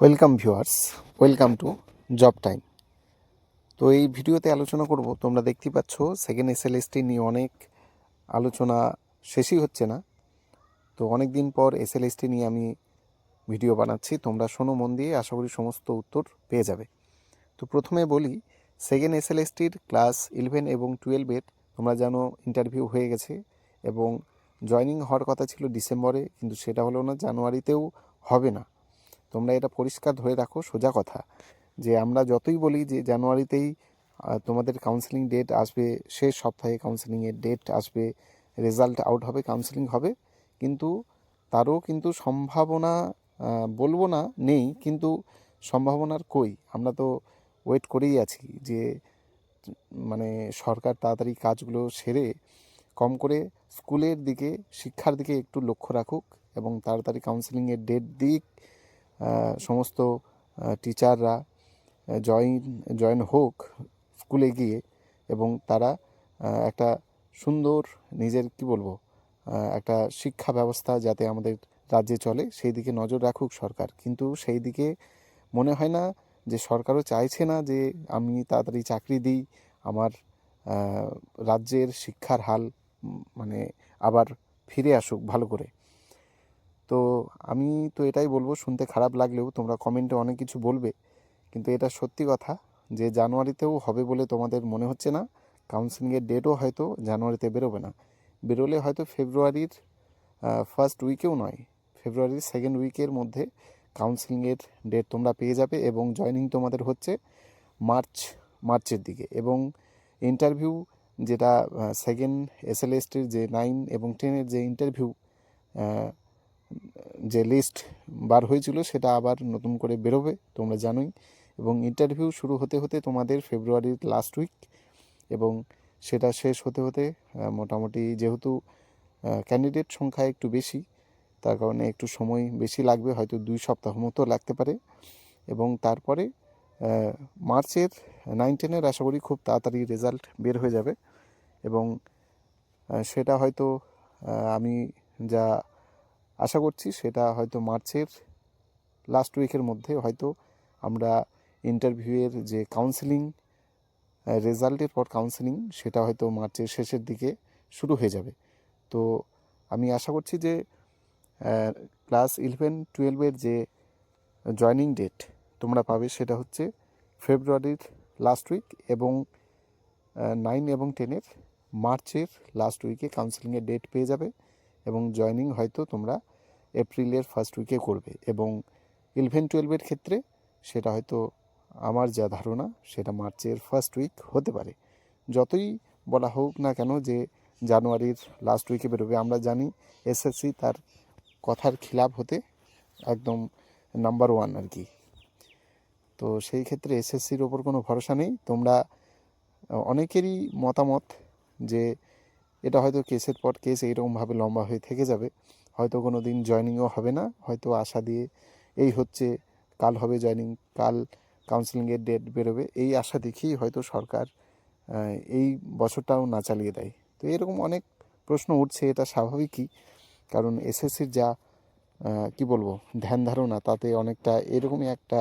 Welcome viewers welcome to job time তো এই ভিডিওতে আলোচনা করব। তোমরা দেখতেই পাচ্ছ সেকেন্ড এসএলএসটি নিয়ে অনেক আলোচনা শেষই হচ্ছে না। তো অনেক দিন পর এসএলএসটি নিয়ে আমি ভিডিও বানাচ্ছি। তোমরা শোনো মন দিয়ে, আশা করি সমস্ত উত্তর পেয়ে যাবে। তো প্রথমে বলি সেকেন্ড এসএলএসটির ক্লাস ইলেভেন এবং টুয়েলভের তোমরা জানো ইন্টারভিউ হয়ে গেছে এবং জয়নিং হওয়ার কথা ছিল ডিসেম্বরে কিন্তু সেটা হলো না জানুয়ারিতেও হবে না। তোমরা এটা পরিষ্কার ধরে রাখো, সোজা কথা। যে আমরা যতই বলি যে জানুয়ারিতেই তোমাদের কাউন্সেলিং ডেট আসবে, শেষ সপ্তাহে কাউন্সেলিংয়ের ডেট আসবে রেজাল্ট আউট হবে কাউন্সেলিং হবে। কিন্তু তারও কিন্তু সম্ভাবনা বলব না নেই, কিন্তু সম্ভাবনার কই? আমরা তো ওয়েট করেই আছি যে মানে সরকার তাড়াতাড়ি কাজগুলো সেরে কম করে স্কুলের দিকে, শিক্ষার দিকে একটু লক্ষ্য রাখুক এবং তাড়াতাড়ি কাউন্সেলিংয়ের ডেট দিক। সমস্ত টিচাররা জয়েন জয়েন হোক স্কুলে গিয়ে এবং তারা একটা সুন্দর নিজের, কি বলব একটা শিক্ষা ব্যবস্থা যাতে আমাদের রাজ্যে চলে, সেই দিকে নজর রাখুক সরকার। কিন্তু সেই দিকে মনে হয় না যে সরকারও চাইছে না যে আমি তাড়াতাড়ি চাকরি দিই, আমার রাজ্যের শিক্ষার হাল মানে আবার ফিরে আসুক ভালো করে। তো আমি তো এটাই বলব, শুনতে খারাপ লাগলেও তোমরা কমেন্টে অনেক কিছু বলবে, কিন্তু এটা সত্যি কথা যে জানুয়ারিতেও হবে বলে তোমাদের মনে হচ্ছে না কাউন্সিলিংয়ের ডেটও হয়তো জানুয়ারিতে বেরোবে না। বেরোলে হয়তো ফেব্রুয়ারির ফার্স্ট উইকেও নয় ফেব্রুয়ারির সেকেন্ড উইকের মধ্যে কাউন্সিলিংয়ের ডেট তোমরা পেয়ে যাবে এবং জয়নিং তোমাদের হচ্ছে মার্চ মার্চের দিকে এবং ইন্টারভিউ যেটা সেকেন্ড এসএলএসটির যে নাইন এবং টেনের যে ইন্টারভিউ যে লিস্ট বার হয়েছিল সেটা আবার নতুন করে বেরোবে, তোমরা জানোই। এবং ইন্টারভিউ শুরু হতে হতে তোমাদের ফেব্রুয়ারির লাস্ট উইক এবং সেটা শেষ হতে হতে মোটামুটি যেহেতু ক্যান্ডিডেট সংখ্যা একটু বেশি, তার কারণে একটু সময় বেশি লাগবে, হয়তো দুই সপ্তাহ মতো লাগতে পারে। এবং তারপরে মার্চের নাইন টেনের আশা করি খুব তাড়াতাড়ি রেজাল্ট বের হয়ে যাবে। এবং সেটা হয়তো আমি যা আশা করছি সেটা হয়তো মার্চের লাস্ট উইকের মধ্যে হয়তো আমরা ইন্টারভিউয়ের যে কাউন্সেলিং রেজাল্টের পর কাউন্সেলিং সেটা হয়তো মার্চের শেষের দিকে শুরু হয়ে যাবে। তো আমি আশা করছি যে ক্লাস ইলেভেন টুয়েলভের যে জয়নিং ডেট তোমরা পাবে সেটা হচ্ছে ফেব্রুয়ারির লাস্ট উইক এবং নাইন এবং টেনের মার্চের লাস্ট উইকে কাউন্সেলিংয়ের ডেট পেয়ে যাবে এবং জয়নিং হয়তো তোমরা এপ্রিলের ফার্স্ট উইকে করবে এবং ইলেভেন টুয়েলভের ক্ষেত্রে সেটা হয়তো আমার যা ধারণা সেটা মার্চের ফার্স্ট উইক হতে পারে। যতই বলা হোক না কেন যে জানুয়ারির লাস্ট উইকে বেরোবে, আমরা জানি এসএসসি তার কথার খিলাফ হতে একদম নাম্বার ওয়ান আর কি। তো সেই ক্ষেত্রে এসএসসির ওপর কোনো ভরসা নেই। তোমরা অনেকেরই মতামত যে এটা হয়তো কেসের পর কেস এইরকমভাবে লম্বা হয়ে থেকে যাবে। হয়তো কোনো দিন জয়নিংও হবে না। হয়তো আশা দিয়ে এই হচ্ছে, কাল হবে জয়নিং, কাল কাউন্সিলিংয়ের ডেট বেরোবে। এই আশা দেখেই হয়তো সরকার এই বছরটাও না চালিয়ে দেয়। তো এরকম অনেক প্রশ্ন উঠছে, এটা স্বাভাবিকই। কারণ এসএসসির যা কি বলব, ধ্যান ধারণা, তাতে অনেকটা এরকমই একটা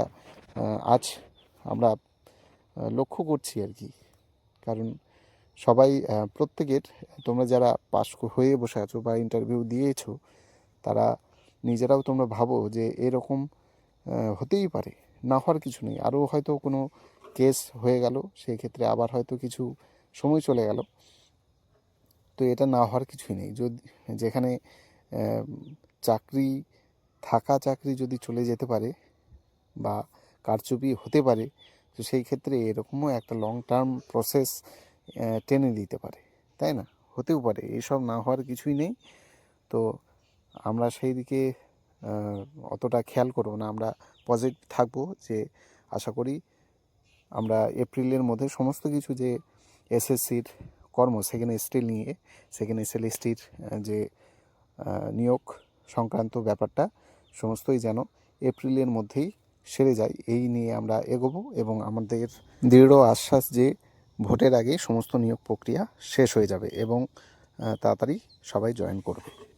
আজ আমরা লক্ষ্য করছি আর কি। কারণ সবাই প্রত্যেকের, তোমরা যারা পাশ হয়ে বসে আছো বা ইন্টারভিউ দিয়েছ, তারা, নিজেরাও তোমরা ভাবো যে এরকম হতেই পারে। না হওয়ার কিছু নেই। আরও হয়তো কোনো কেস হয়ে গেল সেই ক্ষেত্রে আবার হয়তো কিছু সময় চলে গেল। তো এটা না হওয়ার কিছুই নেই। যদি, যেখানে চাকরি, থাকা চাকরি যদি চলে যেতে পারে বা কারচুপি হতে পারে, তো সেই ক্ষেত্রে এরকমও একটা লং টার্ম প্রসেস টেনে দিতে পারে, তাই না? হতেও পারে এইসব না হওয়ার কিছুই নেই। তো আমরা সেই দিকে অতটা খেয়াল করব না। আমরা পজিটিভ থাকব যে, আশা করি আমরা এপ্রিলের মধ্যে সমস্ত কিছু যে এসএসসির কর্ম সেখানে স্টিল নিয়ে সেখানে এস এল যে নিয়োগ সংক্রান্ত ব্যাপারটা, সমস্তই যেন এপ্রিলের মধ্যেই সেরে যায়। এই নিয়ে আমরা এগোবো এবং আমাদের দৃঢ় আশ্বাস যে ভোটের আগে সমস্ত নিয়োগ প্রক্রিয়া শেষ হয়ে যাবে এবং তাড়াতাড়ি সবাই জয়েন করবে।